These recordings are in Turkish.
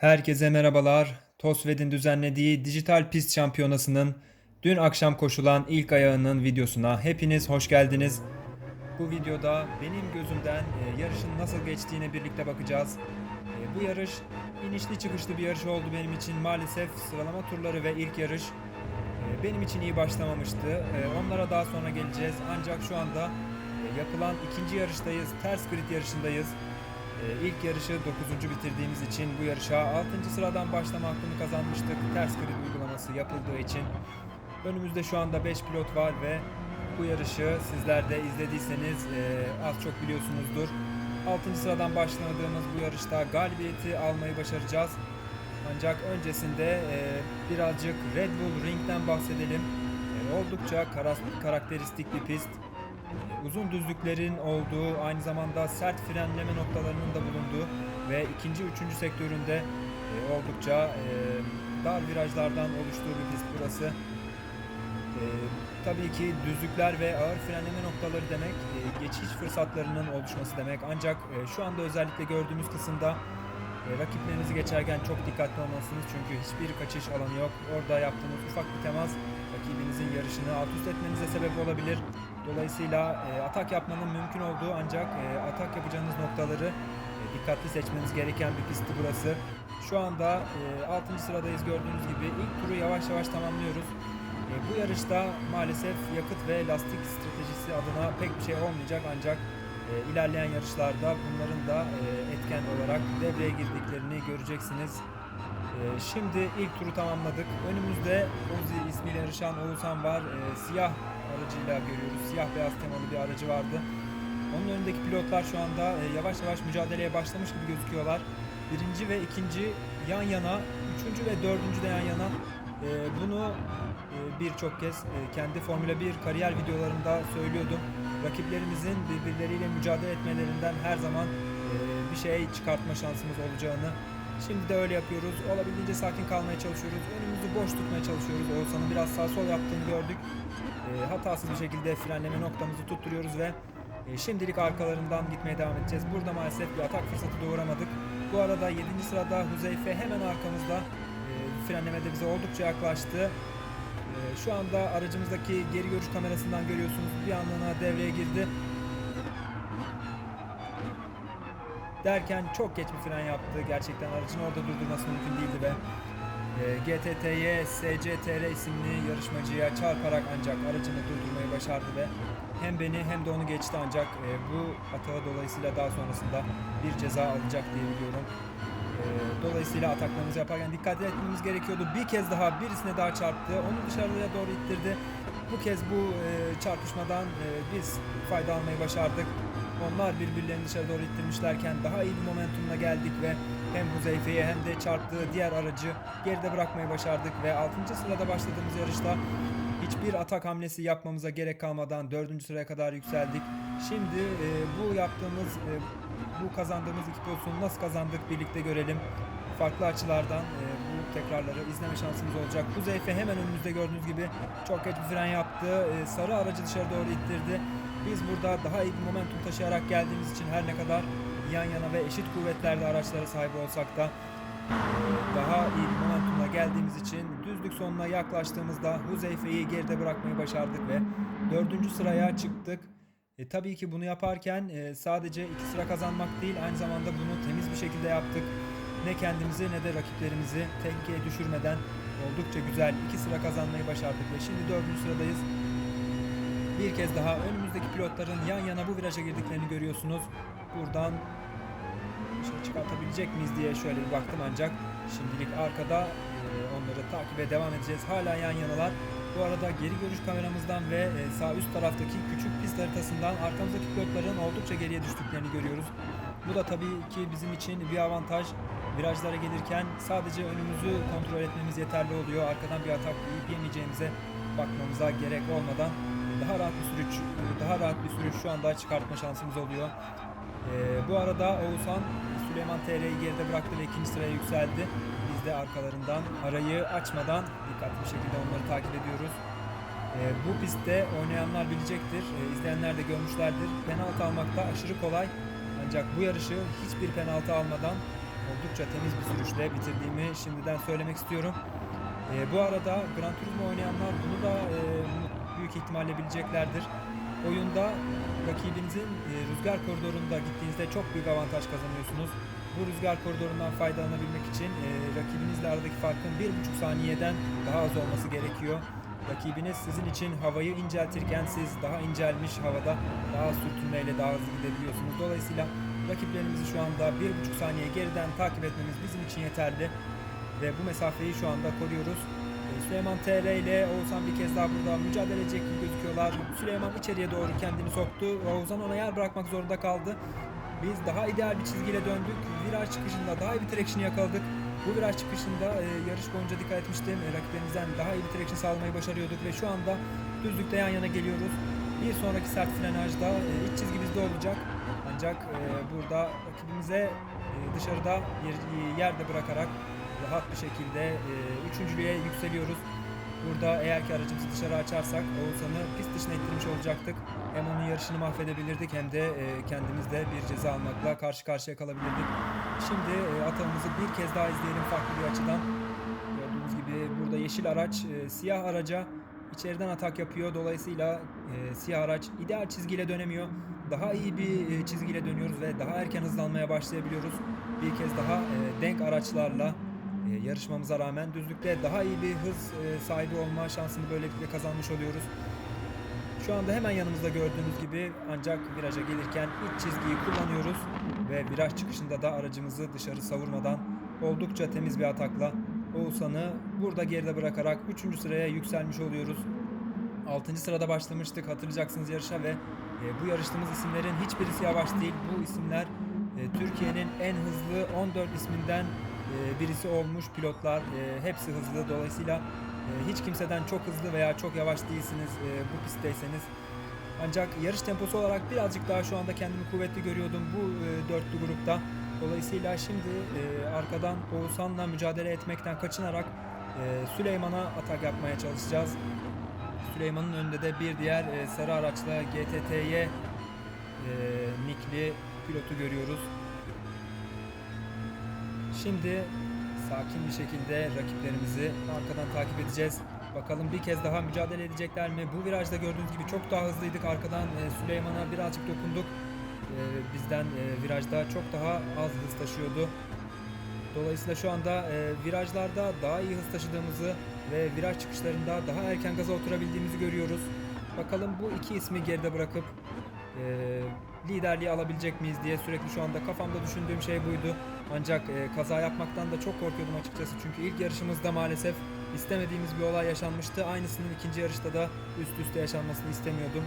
Herkese merhabalar. TOSVED'in düzenlediği dijital pist şampiyonasının dün akşam koşulan ilk ayağının videosuna hepiniz hoş geldiniz. Bu videoda benim gözümden e, yarışın nasıl geçtiğine birlikte bakacağız. E, Bu yarış inişli çıkışlı bir yarış oldu benim için. Maalesef sıralama turları ve ilk yarış e, benim için iyi başlamamıştı. Onlara daha sonra geleceğiz. Ancak şu anda yapılan ikinci yarıştayız. Ters grid yarışındayız. Ee, İlk yarışı 9. bitirdiğimiz için bu yarışa 6. sıradan başlama hakkını kazanmıştık. Ters grid uygulaması yapıldığı için. Önümüzde şu anda 5 pilot var ve bu yarışı sizler de izlediyseniz e, az çok biliyorsunuzdur. 6. sıradan başladığımız bu yarışta galibiyeti almayı başaracağız. Ancak öncesinde e, birazcık Red Bull Ring'den bahsedelim. E, Oldukça karakteristik bir pist. Uzun düzlüklerin olduğu, aynı zamanda sert frenleme noktalarının da bulunduğu ve ikinci, üçüncü sektöründe e, oldukça e, dar virajlardan oluştuğu bir pist burası. E, tabii ki düzlükler ve ağır frenleme noktaları demek geçiş fırsatlarının oluşması demek. Ancak şu anda özellikle gördüğümüz kısımda e, rakiplerinizi geçerken çok dikkatli olmalısınız çünkü hiçbir kaçış alanı yok. Orada yaptığınız ufak bir temas rakibinizin yarışını alt üst etmenize sebep olabilir. Dolayısıyla e, atak yapmanın mümkün olduğu ancak e, atak yapacağınız noktaları e, dikkatli seçmeniz gereken bir pistti burası. Şu anda e, 6. sıradayız gördüğünüz gibi ilk turu yavaş yavaş tamamlıyoruz. E, bu yarışta maalesef yakıt ve lastik stratejisi adına pek bir şey olmayacak ancak e, ilerleyen yarışlarda bunların da e, etken olarak devreye girdiklerini göreceksiniz. E, şimdi ilk turu tamamladık. Önümüzde Ozi ismiyle yarışan Oğuzhan var. E, siyah aracıyla görüyoruz. Siyah beyaz temalı bir aracı vardı. Onun önündeki pilotlar şu anda e, yavaş yavaş mücadeleye başlamış gibi gözüküyorlar. Birinci ve ikinci yan yana, üçüncü ve dördüncü de yan yana. E, bunu e, birçok kez kendi Formula 1 kariyer videolarımda söylüyordum. Rakiplerimizin birbirleriyle mücadele etmelerinden her zaman bir şey çıkartma şansımız olacağını Şimdi de öyle yapıyoruz. Olabildiğince sakin kalmaya çalışıyoruz. Önümüzü boş tutmaya çalışıyoruz. Oğuzhan'ın biraz sağ sol yaptığını gördük. E, hatasız bir şekilde frenleme noktamızı tutturuyoruz ve e, şimdilik arkalarından gitmeye devam edeceğiz. Burada maalesef bir atak fırsatı doğuramadık. Bu arada 7. sırada Huzeyfe hemen arkamızda. E, frenlemede bize oldukça yaklaştı. E, şu anda aracımızdaki geri görüş kamerasından görüyorsunuz. Bir anlığına devreye girdi. Derken çok geç bir fren yaptı. Gerçekten aracın orada durdurması mümkün değildi ve e, GTT'ye SCTR isimli yarışmacıya çarparak ancak aracını durdurmayı başardı ve hem beni hem de onu geçti ancak e, bu hata dolayısıyla daha sonrasında bir ceza alacak diye biliyorum. E, dolayısıyla ataklarımızı yaparken dikkat etmemiz gerekiyordu. Bir kez daha birisine daha çarptı. Onu dışarıya doğru ittirdi. Bu kez bu e, çarpışmadan e, biz fayda almayı başardık. Onlar birbirlerini dışarı doğru ittirmişlerken daha iyi bir momentumla geldik ve hem Huzeyfe'ye hem de çarptığı diğer aracı geride bırakmayı başardık ve 6. sırada başladığımız yarışta hiçbir atak hamlesi yapmamıza gerek kalmadan 4. sıraya kadar yükseldik. Şimdi e, bu yaptığımız, e, bu kazandığımız iki pozisyonu nasıl kazandık birlikte görelim. Farklı açılardan e, tekrarları izleme şansımız olacak. Huzeyfe hemen önümüzde gördüğünüz gibi çok geç bir fren yaptı. E, sarı aracı dışarı doğru ittirdi. Biz burada daha iyi bir momentum taşıyarak geldiğimiz için her ne kadar yan yana ve eşit kuvvetlerde araçlara sahip olsak da daha iyi bir momentumla geldiğimiz için düzlük sonuna yaklaştığımızda Huzeyfe'yi geride bırakmayı başardık ve dördüncü sıraya çıktık. E, tabii ki bunu yaparken e, sadece iki sıra kazanmak değil aynı zamanda bunu temiz bir şekilde yaptık. Ne kendimizi ne de rakiplerimizi tehlikeye düşürmeden oldukça güzel iki sıra kazanmayı başardık ve şimdi dördüncü sıradayız. Bir kez daha önümüzdeki pilotların yan yana bu viraja girdiklerini görüyorsunuz. Buradan şey çıkartabilecek miyiz diye şöyle bir baktım ancak şimdilik arkada e, onları takibe devam edeceğiz. Hala yan yanalar. Bu arada geri görüş kameramızdan ve e, sağ üst taraftaki küçük pist haritasından arkamızdaki pilotların oldukça geriye düştüklerini görüyoruz. Bu da tabii ki bizim için bir avantaj. Virajlara gelirken sadece önümüzü kontrol etmemiz yeterli oluyor. Arkadan bir atak yiyip yemeyeceğimize bakmamıza gerek olmadan daha rahat bir sürüş daha rahat bir sürüş şu anda çıkartma şansımız oluyor. Ee, bu arada Oğuzhan Süleyman TR'yi geride bıraktı ve ikinci sıraya yükseldi. Biz de arkalarından arayı açmadan dikkatli bir şekilde onları takip ediyoruz. Ee, bu pistte oynayanlar bilecektir, ee, izleyenler de görmüşlerdir. Penaltı almakta aşırı kolay. Ancak bu yarışı hiçbir penaltı almadan oldukça temiz bir sürüşle bitirdiğimi şimdiden söylemek istiyorum. E, bu arada Gran Turismo oynayanlar bunu da e, büyük ihtimalle bileceklerdir. Oyunda rakibinizin e, rüzgar koridorunda gittiğinizde çok büyük avantaj kazanıyorsunuz. Bu rüzgar koridorundan faydalanabilmek için e, rakibinizle aradaki farkın 1,5 saniyeden daha az olması gerekiyor. Rakibiniz sizin için havayı inceltirken siz daha incelmiş havada daha sürtünmeyle daha hızlı gidebiliyorsunuz. Dolayısıyla rakiplerimizi şu anda 1,5 saniye geriden takip etmemiz bizim için yeterli. Ve bu mesafeyi şu anda koruyoruz. E, Süleyman TR ile Oğuzhan bir kez daha burada mücadele edecek gibi gözüküyorlar. Süleyman içeriye doğru kendini soktu. Oğuzhan ona yer bırakmak zorunda kaldı. Biz daha ideal bir çizgiyle döndük. Viraj çıkışında daha iyi bir traction yakaladık. Bu viraj çıkışında e, yarış boyunca dikkat etmiştim. E, rakiplerimizden daha iyi bir traction sağlamayı başarıyorduk ve şu anda düzlükte yan yana geliyoruz. Bir sonraki sert frenajda e, iç çizgi bizde olacak. Ancak e, burada rakibimize e, dışarıda yer, yerde bırakarak rahat bir şekilde e, üçüncülüğe yükseliyoruz. Burada eğer ki aracımızı dışarı açarsak Oğuzhan'ı pist dışına ittirmiş olacaktık. Hem onun yarışını mahvedebilirdik hem de e, kendimiz de bir ceza almakla karşı karşıya kalabilirdik. Şimdi e, atamızı bir kez daha izleyelim farklı bir açıdan. Gördüğünüz gibi burada yeşil araç e, siyah araca içeriden atak yapıyor. Dolayısıyla e, siyah araç ideal çizgiyle dönemiyor. Daha iyi bir e, çizgiyle dönüyoruz ve daha erken hızlanmaya başlayabiliyoruz. Bir kez daha e, denk araçlarla e, yarışmamıza rağmen düzlükte daha iyi bir hız sahibi olma şansını böylelikle kazanmış oluyoruz. Şu anda hemen yanımızda gördüğünüz gibi ancak viraja gelirken iç çizgiyi kullanıyoruz ve viraj çıkışında da aracımızı dışarı savurmadan oldukça temiz bir atakla Oğuzhan'ı burada geride bırakarak 3. sıraya yükselmiş oluyoruz. 6. sırada başlamıştık hatırlayacaksınız yarışa ve e, bu yarıştığımız isimlerin hiçbirisi yavaş değil. Bu isimler e, Türkiye'nin en hızlı 14 isminden e, birisi olmuş pilotlar. Hepsi hızlı dolayısıyla hiç kimseden çok hızlı veya çok yavaş değilsiniz bu pistteyseniz. Ancak yarış temposu olarak birazcık daha şu anda kendimi kuvvetli görüyordum bu e, dörtlü grupta. Dolayısıyla şimdi arkadan Oğuzhan'la mücadele etmekten kaçınarak Süleyman'a atak yapmaya çalışacağız. Süleyman'ın önünde de bir diğer e, sarı araçla GTT'ye e, nickli pilotu görüyoruz. Şimdi sakin bir şekilde rakiplerimizi arkadan takip edeceğiz. Bakalım bir kez daha mücadele edecekler mi? Bu virajda gördüğünüz gibi çok daha hızlıydık. Arkadan e, Süleyman'a birazcık dokunduk. E, bizden e, virajda çok daha az hız taşıyordu. Dolayısıyla şu anda e, virajlarda daha iyi hız taşıdığımızı ve viraj çıkışlarında daha erken gaza oturabildiğimizi görüyoruz. Bakalım bu iki ismi geride bırakıp e, liderliği alabilecek miyiz diye sürekli şu anda kafamda düşündüğüm şey buydu. Ancak e, kaza yapmaktan da çok korkuyordum açıkçası çünkü ilk yarışımızda maalesef istemediğimiz bir olay yaşanmıştı. Aynısının ikinci yarışta da üst üste yaşanmasını istemiyordum.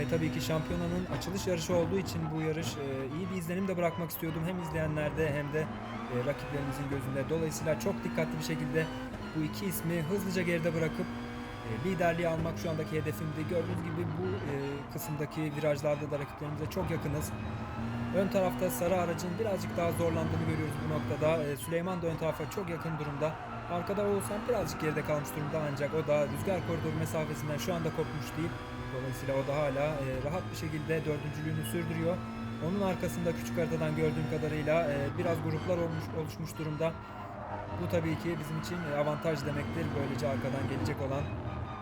Ve tabii ki şampiyonanın açılış yarışı olduğu için bu yarış e, iyi bir izlenim de bırakmak istiyordum. Hem izleyenlerde hem de e, rakiplerimizin gözünde. Dolayısıyla çok dikkatli bir şekilde bu iki ismi hızlıca geride bırakıp e, liderliği almak şu andaki hedefimdi. Gördüğünüz gibi bu e, kısımdaki virajlarda da rakiplerimize çok yakınız. Ön tarafta sarı aracın birazcık daha zorlandığını görüyoruz bu noktada. E, Süleyman da ön tarafa çok yakın durumda. Arkada Oğuzhan birazcık geride kalmış durumda ancak o da rüzgar koridoru mesafesinden şu anda kopmuş değil. Dolayısıyla o da hala e, rahat bir şekilde dördüncülüğünü sürdürüyor. Onun arkasında küçük haritadan gördüğüm kadarıyla e, biraz gruplar olmuş oluşmuş durumda. Bu tabii ki bizim için e, avantaj demektir. Böylece arkadan gelecek olan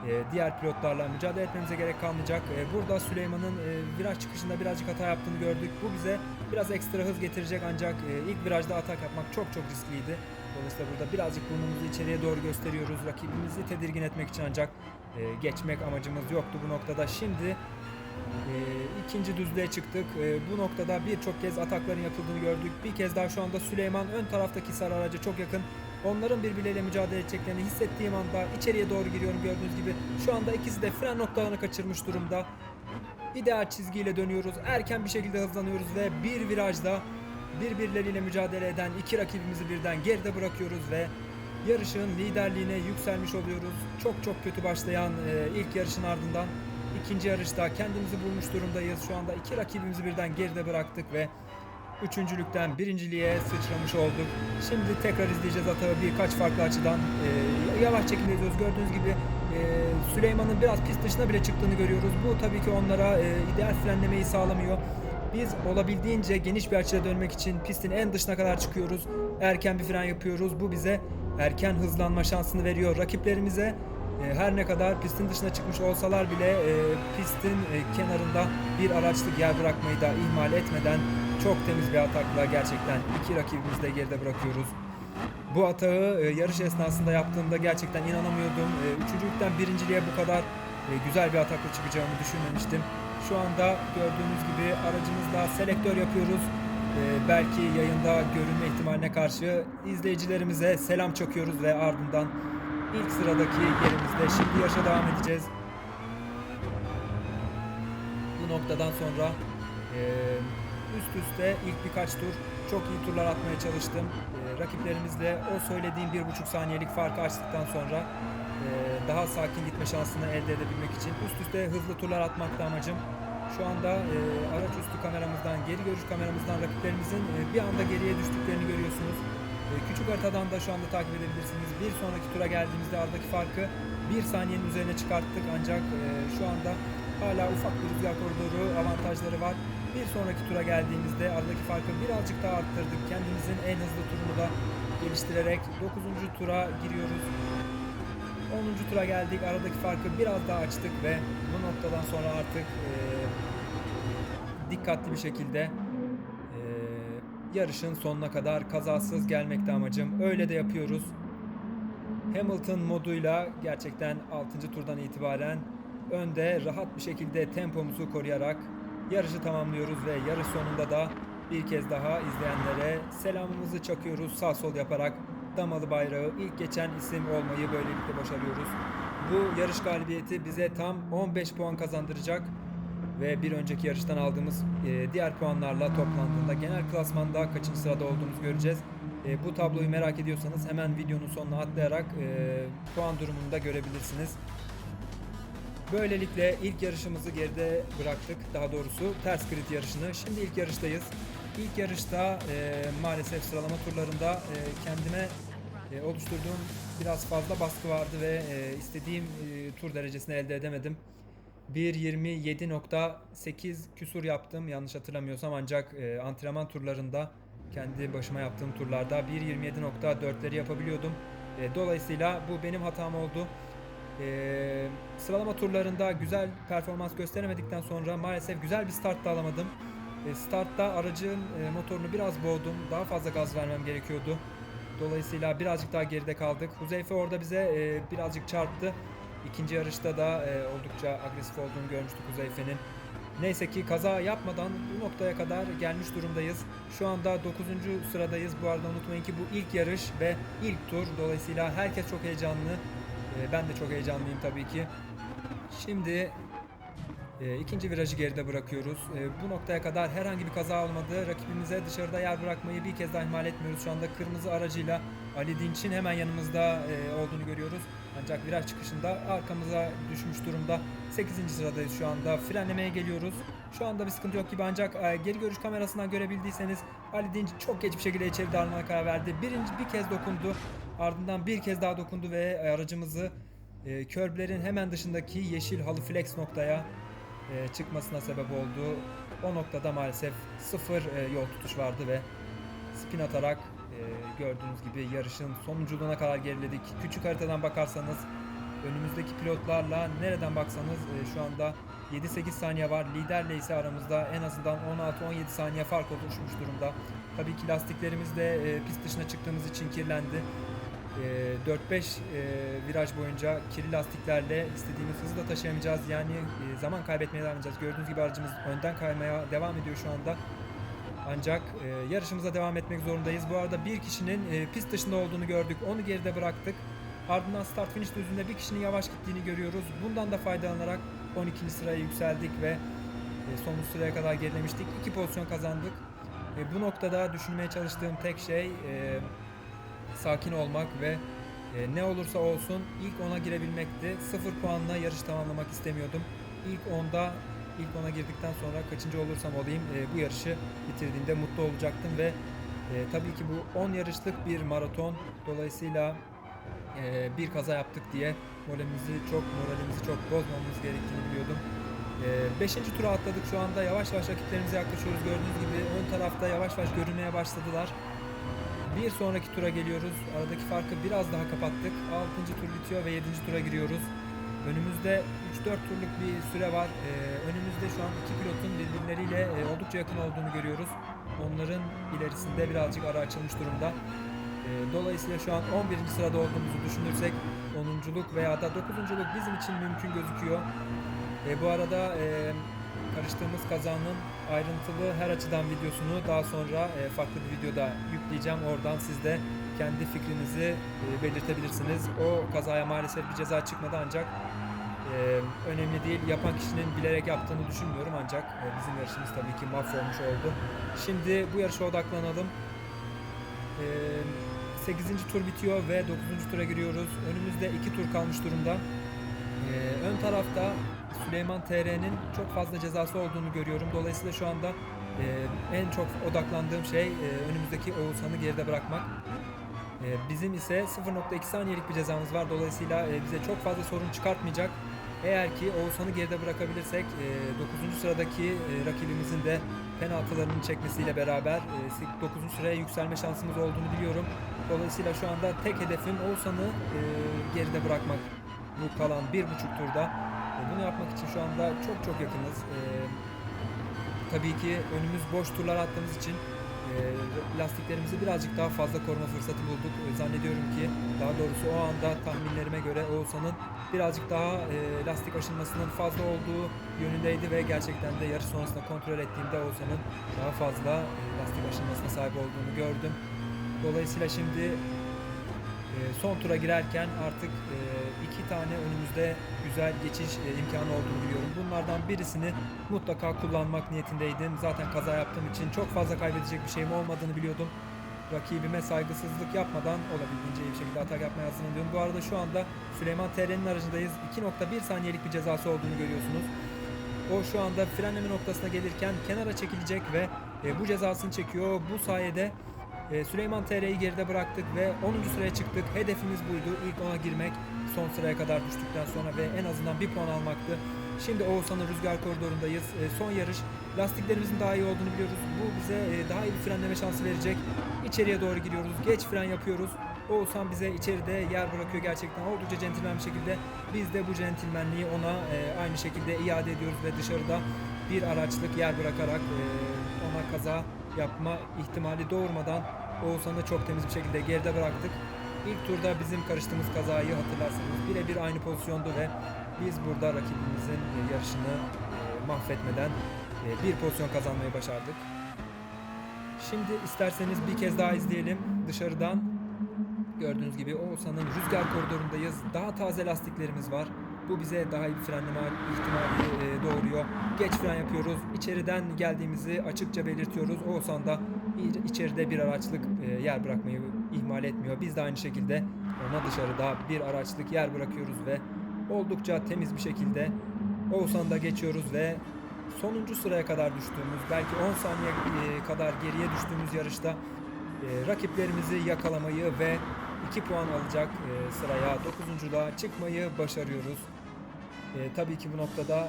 e, diğer pilotlarla mücadele etmemize gerek kalmayacak. E, Burada Süleyman'ın viraj çıkışında birazcık hata yaptığını gördük. Bu bize biraz ekstra hız getirecek ancak ilk virajda atak yapmak çok çok riskliydi. Dolayısıyla burada birazcık burnumuzu içeriye doğru gösteriyoruz. Rakibimizi tedirgin etmek için ancak geçmek amacımız yoktu bu noktada. Şimdi e, ikinci düzlüğe çıktık. E, bu noktada birçok kez atakların yapıldığını gördük. Bir kez daha şu anda Süleyman ön taraftaki sarı araca çok yakın. Onların birbirleriyle mücadele edeceklerini hissettiğim anda içeriye doğru giriyorum gördüğünüz gibi. Şu anda ikisi de fren noktalarını kaçırmış durumda. İdeal çizgiyle dönüyoruz. Erken bir şekilde hızlanıyoruz ve bir virajda birbirleriyle mücadele eden iki rakibimizi birden geride bırakıyoruz ve yarışın liderliğine yükselmiş oluyoruz. Çok çok kötü başlayan e, ilk yarışın ardından ikinci yarışta kendimizi bulmuş durumdayız. Şu anda iki rakibimizi birden geride bıraktık ve üçüncülükten birinciliğe sıçramış olduk. Şimdi tekrar izleyeceğiz Atağı birkaç farklı açıdan. E, yavaş çekimde izliyoruz. Gördüğünüz gibi e, Süleyman'ın biraz pist dışına bile çıktığını görüyoruz. Bu tabii ki onlara e, ideal frenlemeyi sağlamıyor. Biz olabildiğince geniş bir açıda dönmek için pistin en dışına kadar çıkıyoruz. Erken bir fren yapıyoruz. Bu bize erken hızlanma şansını veriyor. Rakiplerimize e, her ne kadar pistin dışına çıkmış olsalar bile e, pistin e, kenarında bir araçlık yer bırakmayı da ihmal etmeden çok temiz bir atakla gerçekten iki rakibimizi de geride bırakıyoruz. Bu atağı yarış esnasında yaptığımda gerçekten inanamıyordum. Üçüncülükten birinciliğe bu kadar güzel bir atakla çıkacağımı düşünmemiştim. Şu anda gördüğünüz gibi aracımızla selektör yapıyoruz. E, belki yayında görünme ihtimaline karşı izleyicilerimize selam çakıyoruz ve ardından ilk sıradaki yerimizde şimdi yarışa devam edeceğiz. Bu noktadan sonra e, üst üste ilk birkaç tur çok iyi turlar atmaya çalıştım. E, rakiplerimizle o söylediğim bir buçuk saniyelik farkı açtıktan sonra e, daha sakin gitme şansını elde edebilmek için üst üste hızlı turlar atmakta amacım. Şu anda e, araç üstü kameramızdan, geri görüş kameramızdan rakiplerimizin e, bir anda geriye düştüklerini görüyorsunuz. E, küçük haritadan da şu anda takip edebilirsiniz. Bir sonraki tura geldiğimizde aradaki farkı bir saniyenin üzerine çıkarttık ancak e, şu anda hala ufak bir rüzgar koridoru avantajları var. Bir sonraki tura geldiğimizde aradaki farkı birazcık daha arttırdık. Kendimizin en hızlı turunu da geliştirerek 9. tura giriyoruz. 10. tura geldik. Aradaki farkı biraz daha açtık ve bu noktadan sonra artık e, dikkatli bir şekilde e, yarışın sonuna kadar kazasız gelmekte amacım. Öyle de yapıyoruz. Hamilton moduyla gerçekten 6. turdan itibaren önde rahat bir şekilde tempomuzu koruyarak yarışı tamamlıyoruz ve yarış sonunda da bir kez daha izleyenlere selamımızı çakıyoruz sağ sol yaparak damalı bayrağı ilk geçen isim olmayı böylelikle başarıyoruz. Bu yarış galibiyeti bize tam 15 puan kazandıracak ve bir önceki yarıştan aldığımız e, diğer puanlarla toplandığında genel klasmanda kaçıncı sırada olduğumuzu göreceğiz. E, bu tabloyu merak ediyorsanız hemen videonun sonuna atlayarak e, puan durumunu da görebilirsiniz. Böylelikle ilk yarışımızı geride bıraktık. Daha doğrusu ters grid yarışını. Şimdi ilk yarıştayız. İlk yarışta e, maalesef sıralama turlarında e, kendime e, oluşturduğum biraz fazla baskı vardı ve e, istediğim e, tur derecesini elde edemedim. 1.27.8 küsur yaptım yanlış hatırlamıyorsam ancak e, antrenman turlarında kendi başıma yaptığım turlarda 1.27.4'leri yapabiliyordum. E, dolayısıyla bu benim hatam oldu. E, sıralama turlarında güzel performans gösteremedikten sonra maalesef güzel bir start da alamadım. E, startta aracın e, motorunu biraz boğdum. Daha fazla gaz vermem gerekiyordu. Dolayısıyla birazcık daha geride kaldık. Huzeyfe orada bize e, birazcık çarptı. İkinci yarışta da e, oldukça agresif olduğunu görmüştük Huzeyfe'nin. Neyse ki kaza yapmadan bu noktaya kadar gelmiş durumdayız. Şu anda 9. sıradayız. Bu arada unutmayın ki bu ilk yarış ve ilk tur. Dolayısıyla herkes çok heyecanlı. E, ben de çok heyecanlıyım tabii ki. Şimdi e, ikinci virajı geride bırakıyoruz. E, bu noktaya kadar herhangi bir kaza olmadı. Rakibimize dışarıda yer bırakmayı bir kez daha ihmal etmiyoruz. Şu anda kırmızı aracıyla Ali Dinç'in hemen yanımızda e, olduğunu görüyoruz. Ancak viraj çıkışında arkamıza düşmüş durumda. 8. sıradayız şu anda. Frenlemeye geliyoruz. Şu anda bir sıkıntı yok gibi ancak e, geri görüş kamerasından görebildiyseniz Ali Dinç çok geç bir şekilde içeri darmaya karar verdi. Birinci bir kez dokundu. Ardından bir kez daha dokundu ve aracımızı e, körblerin hemen dışındaki yeşil halı flex noktaya e, çıkmasına sebep oldu. O noktada maalesef sıfır e, yol tutuş vardı ve spin atarak e, gördüğünüz gibi yarışın sonunculuğuna kadar geriledik. Küçük haritadan bakarsanız önümüzdeki pilotlarla nereden baksanız şu anda 7-8 saniye var. Liderle ise aramızda en azından 16-17 saniye fark oluşmuş durumda. Tabii ki lastiklerimiz de pist dışına çıktığımız için kirlendi. E, 4-5 e, viraj boyunca kirli lastiklerle istediğimiz hızı da taşıyamayacağız. Yani e, zaman kaybetmeye devam edeceğiz. Gördüğünüz gibi aracımız önden kaymaya devam ediyor şu anda. Ancak e, yarışımıza devam etmek zorundayız. Bu arada bir kişinin e, pist dışında olduğunu gördük. Onu geride bıraktık. Ardından start finish düzlüğünde bir kişinin yavaş gittiğini görüyoruz. Bundan da faydalanarak 12. sıraya yükseldik ve e, sonuncu sıraya kadar gerilemiştik. İki pozisyon kazandık. E, bu noktada düşünmeye çalıştığım tek şey e, sakin olmak ve e, ne olursa olsun ilk ona girebilmekti. Sıfır puanla yarış tamamlamak istemiyordum. İlk onda ilk ona girdikten sonra kaçıncı olursam olayım e, bu yarışı bitirdiğimde mutlu olacaktım ve e, tabii ki bu 10 yarışlık bir maraton. Dolayısıyla e, bir kaza yaptık diye moralimizi çok moralimizi çok bozmamamız gerektiğini biliyordum. 5. tura atladık şu anda yavaş yavaş rakiplerimize yaklaşıyoruz gördüğünüz gibi ön tarafta yavaş yavaş görünmeye başladılar. Bir sonraki tura geliyoruz. Aradaki farkı biraz daha kapattık. 6. tur bitiyor ve 7. tura giriyoruz. Önümüzde 3-4 turluk bir süre var. Ee, önümüzde şu an iki pilotun birbirleriyle e, oldukça yakın olduğunu görüyoruz. Onların ilerisinde birazcık ara açılmış durumda. Ee, dolayısıyla şu an 11. sırada olduğumuzu düşünürsek 10'unculuk veya da 9'unculuk bizim için mümkün gözüküyor. E, bu arada e, karıştığımız kazanın ayrıntılı her açıdan videosunu daha sonra e, farklı bir videoda yükleyeceğim. Oradan siz de kendi fikrinizi e, belirtebilirsiniz. O kazaya maalesef bir ceza çıkmadı ancak e, önemli değil. Yapan kişinin bilerek yaptığını düşünmüyorum ancak bizim yarışımız tabii ki mahvolmuş oldu. Şimdi bu yarışa odaklanalım. E, 8. tur bitiyor ve 9. tura giriyoruz. Önümüzde 2 tur kalmış durumda. Ee, ön tarafta Süleyman TR'nin çok fazla cezası olduğunu görüyorum. Dolayısıyla şu anda e, en çok odaklandığım şey e, önümüzdeki Oğuzhan'ı geride bırakmak. E, bizim ise 0.2 saniyelik bir cezamız var. Dolayısıyla e, bize çok fazla sorun çıkartmayacak. Eğer ki Oğuzhan'ı geride bırakabilirsek e, 9. sıradaki e, rakibimizin de penaltılarını çekmesiyle beraber e, 9. sıraya yükselme şansımız olduğunu biliyorum. Dolayısıyla şu anda tek hedefim Oğuzhan'ı e, geride bırakmak bu kalan bir buçuk turda. E, bunu yapmak için şu anda çok çok yakınız. E, tabii ki önümüz boş turlar attığımız için e, lastiklerimizi birazcık daha fazla koruma fırsatı bulduk. Zannediyorum ki daha doğrusu o anda tahminlerime göre Oğuzhan'ın birazcık daha e, lastik aşınmasının fazla olduğu yönündeydi ve gerçekten de yarış sonrasında kontrol ettiğimde Oğuzhan'ın daha fazla e, lastik aşınmasına sahip olduğunu gördüm. Dolayısıyla şimdi son tura girerken artık e, iki tane önümüzde güzel geçiş e, imkanı olduğunu biliyorum. Bunlardan birisini mutlaka kullanmak niyetindeydim. Zaten kaza yaptığım için çok fazla kaybedecek bir şeyim olmadığını biliyordum. Rakibime saygısızlık yapmadan olabildiğince iyi bir şekilde atak yapmaya hazırlanıyorum. Bu arada şu anda Süleyman TR'nin aracındayız. 2.1 saniyelik bir cezası olduğunu görüyorsunuz. O şu anda frenleme noktasına gelirken kenara çekilecek ve e, bu cezasını çekiyor. Bu sayede e, Süleyman TR'yi geride bıraktık ve 10. sıraya çıktık. Hedefimiz buydu. İlk 10'a girmek. Son sıraya kadar düştükten sonra ve en azından bir puan almaktı. Şimdi Oğuzhan'ın rüzgar koridorundayız. E, son yarış. Lastiklerimizin daha iyi olduğunu biliyoruz. Bu bize e, daha iyi bir frenleme şansı verecek. İçeriye doğru giriyoruz. Geç fren yapıyoruz. Oğuzhan bize içeride yer bırakıyor gerçekten oldukça centilmen bir şekilde. Biz de bu centilmenliği ona e, aynı şekilde iade ediyoruz ve dışarıda bir araçlık yer bırakarak e, ona kaza yapma ihtimali doğurmadan Oğuzhan'ı çok temiz bir şekilde geride bıraktık. İlk turda bizim karıştığımız kazayı hatırlarsanız birebir aynı pozisyondu ve biz burada rakibimizin e, yarışını e, mahvetmeden e, bir pozisyon kazanmayı başardık. Şimdi isterseniz bir kez daha izleyelim dışarıdan. Gördüğünüz gibi Oğuzhan'ın rüzgar koridorundayız. Daha taze lastiklerimiz var. Bu bize daha iyi bir frenleme ihtimali e, doğuruyor. Geç fren yapıyoruz. İçeriden geldiğimizi açıkça belirtiyoruz. Oğuzhan da içeride bir araçlık e, yer bırakmayı ihmal etmiyor. Biz de aynı şekilde ona dışarıda bir araçlık yer bırakıyoruz ve oldukça temiz bir şekilde Oğuzhan'da geçiyoruz ve sonuncu sıraya kadar düştüğümüz belki 10 saniye e, kadar geriye düştüğümüz yarışta rakiplerimizi yakalamayı ve 2 puan alacak sıraya 9.luğa çıkmayı başarıyoruz. E, tabii ki bu noktada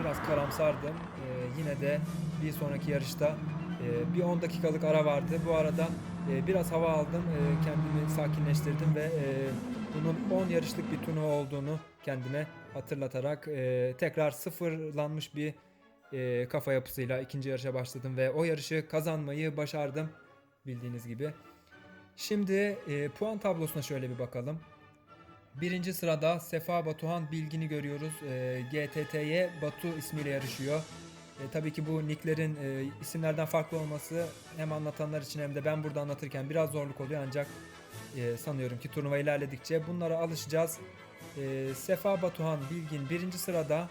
biraz karamsardım. E, yine de bir sonraki yarışta e, bir 10 dakikalık ara vardı. Bu arada e, biraz hava aldım, e, kendimi sakinleştirdim ve e, bunun 10 yarışlık bir turnuva olduğunu kendime hatırlatarak e, tekrar sıfırlanmış bir e, kafa yapısıyla ikinci yarışa başladım ve o yarışı kazanmayı başardım bildiğiniz gibi. Şimdi e, puan tablosuna şöyle bir bakalım. Birinci sırada Sefa Batuhan Bilgin'i görüyoruz. E, GTT'ye Batu ismiyle yarışıyor. E, tabii ki bu nicklerin e, isimlerden farklı olması hem anlatanlar için hem de ben burada anlatırken biraz zorluk oluyor ancak e, sanıyorum ki turnuva ilerledikçe bunlara alışacağız. E, Sefa Batuhan Bilgin birinci sırada.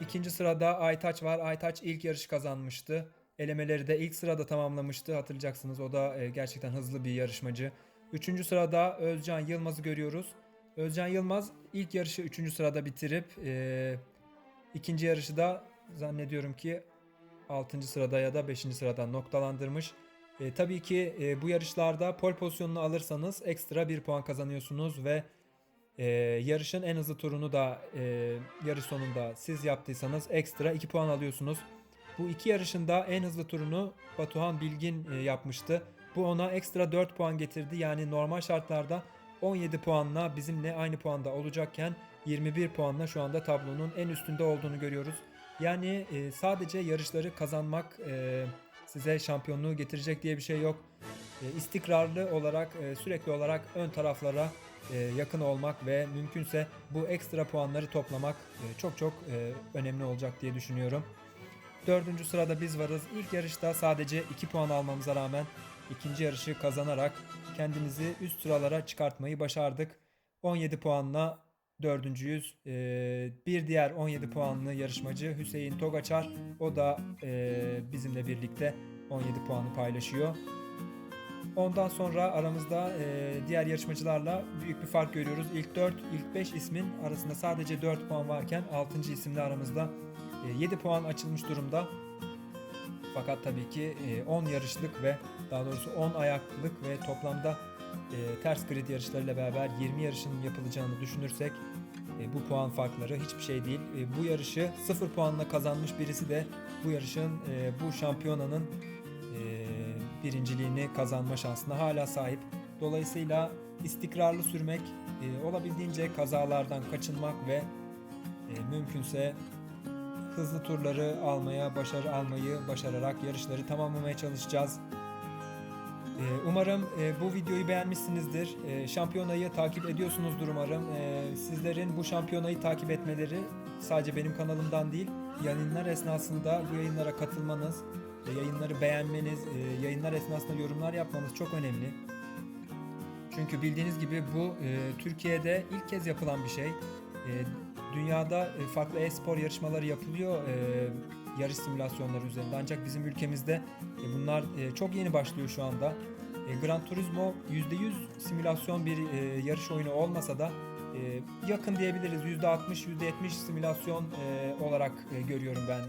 İkinci sırada Aytaç var. Aytaç ilk yarışı kazanmıştı. Elemeleri de ilk sırada tamamlamıştı. Hatırlayacaksınız o da e, gerçekten hızlı bir yarışmacı. Üçüncü sırada Özcan Yılmaz'ı görüyoruz. Özcan Yılmaz ilk yarışı üçüncü sırada bitirip e, ikinci yarışı da zannediyorum ki 6. sırada ya da 5. sırada noktalandırmış. E, tabii ki e, bu yarışlarda pol pozisyonunu alırsanız ekstra bir puan kazanıyorsunuz ve e, yarışın en hızlı turunu da e, yarış sonunda siz yaptıysanız ekstra 2 puan alıyorsunuz. Bu iki yarışında en hızlı turunu Batuhan Bilgin e, yapmıştı. Bu ona ekstra 4 puan getirdi. Yani normal şartlarda 17 puanla bizimle aynı puanda olacakken 21 puanla şu anda tablonun en üstünde olduğunu görüyoruz. Yani e, sadece yarışları kazanmak e, size şampiyonluğu getirecek diye bir şey yok. E, istikrarlı olarak e, sürekli olarak ön taraflara e, yakın olmak ve mümkünse bu ekstra puanları toplamak e, çok çok e, önemli olacak diye düşünüyorum. Dördüncü sırada biz varız. İlk yarışta sadece 2 puan almamıza rağmen ikinci yarışı kazanarak kendimizi üst sıralara çıkartmayı başardık. 17 puanla dördüncüyüz. Ee, bir diğer 17 puanlı yarışmacı Hüseyin Togaçar. O da e, bizimle birlikte 17 puanı paylaşıyor. Ondan sonra aramızda e, diğer yarışmacılarla büyük bir fark görüyoruz. İlk 4, ilk 5 ismin arasında sadece 4 puan varken 6. isimle aramızda e, 7 puan açılmış durumda. Fakat tabii ki e, 10 yarışlık ve daha doğrusu 10 ayaklılık ve toplamda e, ters grid yarışlarıyla beraber 20 yarışın yapılacağını düşünürsek e, bu puan farkları hiçbir şey değil. E, bu yarışı 0 puanla kazanmış birisi de bu yarışın e, bu şampiyonanın e, birinciliğini kazanma şansına hala sahip. Dolayısıyla istikrarlı sürmek, e, olabildiğince kazalardan kaçınmak ve e, mümkünse hızlı turları almaya, başarı almayı başararak yarışları tamamlamaya çalışacağız. Ee, Umarım e, bu videoyu beğenmişsinizdir. E, Şampiyonayı takip ediyorsunuzdur umarım. E, Sizlerin bu şampiyonayı takip etmeleri sadece benim kanalımdan değil, yayınlar esnasında bu yayınlara katılmanız, e, yayınları beğenmeniz, e, yayınlar esnasında yorumlar yapmanız çok önemli. Çünkü bildiğiniz gibi bu Türkiye'de ilk kez yapılan bir şey. Dünyada farklı e-spor yarışmaları yapılıyor yarış simülasyonları üzerinde. Ancak bizim ülkemizde e, bunlar e, çok yeni başlıyor şu anda. E, Gran Turismo %100 simülasyon bir e, yarış oyunu olmasa da e, yakın diyebiliriz. %60, %70 simülasyon e, olarak e, görüyorum ben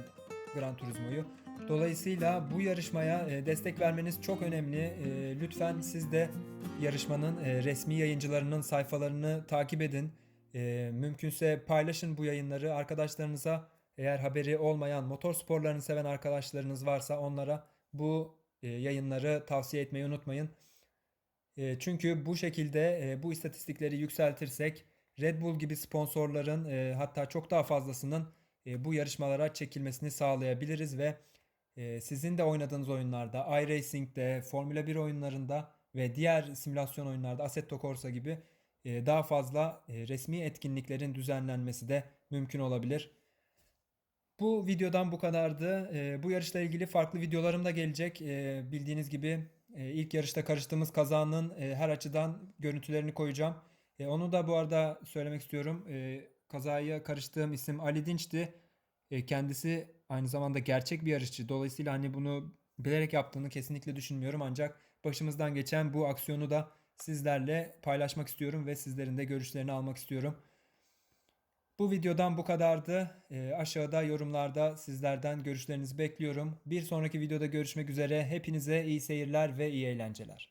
Gran Turismo'yu. Dolayısıyla bu yarışmaya e, destek vermeniz çok önemli. E, Lütfen siz de yarışmanın e, resmi yayıncılarının sayfalarını takip edin. Mümkünse paylaşın bu yayınları arkadaşlarınıza. Eğer haberi olmayan motor sporlarını seven arkadaşlarınız varsa onlara bu e, yayınları tavsiye etmeyi unutmayın. E, Çünkü bu şekilde e, bu istatistikleri yükseltirsek Red Bull gibi sponsorların hatta çok daha fazlasının bu yarışmalara çekilmesini sağlayabiliriz ve sizin de oynadığınız oyunlarda, iRacing'de, Formula 1 oyunlarında ve diğer simülasyon oyunlarda Assetto Corsa gibi daha fazla resmi etkinliklerin düzenlenmesi de mümkün olabilir. Bu videodan bu kadardı. Ee, bu yarışla ilgili farklı videolarım da gelecek. Ee, bildiğiniz gibi e, ilk yarışta karıştığımız kazanın e, her açıdan görüntülerini koyacağım. E, onu da bu arada söylemek istiyorum. E, kazaya karıştığım isim Ali Dinç'ti. E, kendisi aynı zamanda gerçek bir yarışçı. Dolayısıyla hani bunu bilerek yaptığını kesinlikle düşünmüyorum. Ancak başımızdan geçen bu aksiyonu da sizlerle paylaşmak istiyorum ve sizlerin de görüşlerini almak istiyorum. Bu videodan bu kadardı. Ee, aşağıda yorumlarda sizlerden görüşlerinizi bekliyorum. Bir sonraki videoda görüşmek üzere. Hepinize iyi seyirler ve iyi eğlenceler.